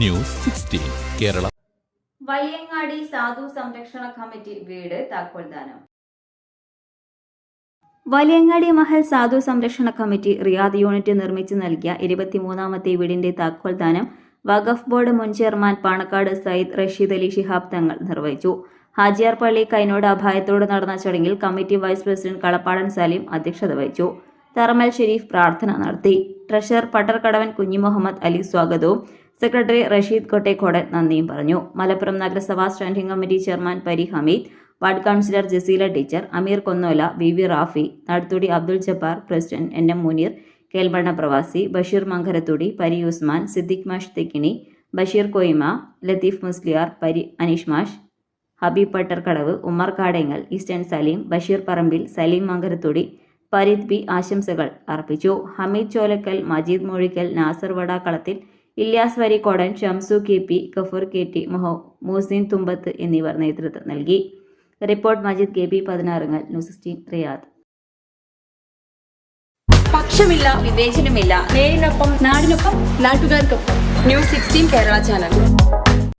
News sixteen Kerala. വയ്യങ്ങാടി സാധു സംരക്ഷണ committee വീട് താക്കോൽദാനം. വലിയങ്ങാടി മഹൽ സാധു സംരക്ഷണ കമ്മിറ്റി റിയാദ് യൂണിറ്റ് നിർമ്മിച്ചു നൽകിയ ഇരുപത്തിമൂന്നാമത്തെ വീടിന്റെ താക്കോൽദാനം വഖഫ് ബോർഡ് മുൻ ചെയർമാൻ പാണക്കാട് സയ്യിദ് റഷീദ് അലി ഷിഹാബ് തങ്ങൾ നിർവഹിച്ചു. ഹാജിയാർപള്ളി കൈനോട് അഭായത്തോട് നടന്ന ചടങ്ങിൽ committee vice president Kalappadan Salim അധ്യക്ഷത വഹിച്ചു. തറമൽ ഷെരീഫ് പ്രാർത്ഥന നടത്തി. ട്രഷറർ കുഞ്ഞി കുഞ്ഞിമുഹമ്മദ് അലി സ്വാഗതവും സെക്രട്ടറി റഷീദ് കൊട്ടേക്കോടൻ നന്ദിയും പറഞ്ഞു. മലപ്പുറം നഗരസഭാ standing committee chairman Pari Hameed ward councillor Jaseela teacher Ameer Konnola V V Rafi Naduthudi Abdul Jabbar president N M Muneer കേൽബണ്ണ പ്രവാസി ബഷീർ മങ്കരത്തുടി പരി ഉസ്മാൻ സിദ്ദിഖ് മാഷ് തെക്കിനി ബഷീർ കൊയ്മ ലത്തീഫ് മുസ്ലിയാർ പരി അനീഷ് മാഷ് ഹബീബ് പട്ടർക്കടവ് ഉമ്മർ കാടേങ്ങൽ ഈസ്റ്റേൺ സലീം ബഷീർ പറമ്പിൽ സലീം മങ്കരത്തുടി ഫരീദ് ബി ആശംസകൾ അർപ്പിച്ചു. Hameed Cholakkal Majeed Mozhikkal Nasar Vadakkalathil Ilyas Varikkodan Shamsu K P Gafoor K T മൊഹോ മൂസിൻ തുമ്പത്ത് എന്നിവർ നേതൃത്വം നൽകി. Report Majid K P Pathinarungal news sixteen Riyadh. പക്ഷമില്ല വിവേചനമില്ല. നേരിനൊപ്പം നാടിനൊപ്പം നാട്ടുകാർക്കൊപ്പം. News sixteen Kerala channel.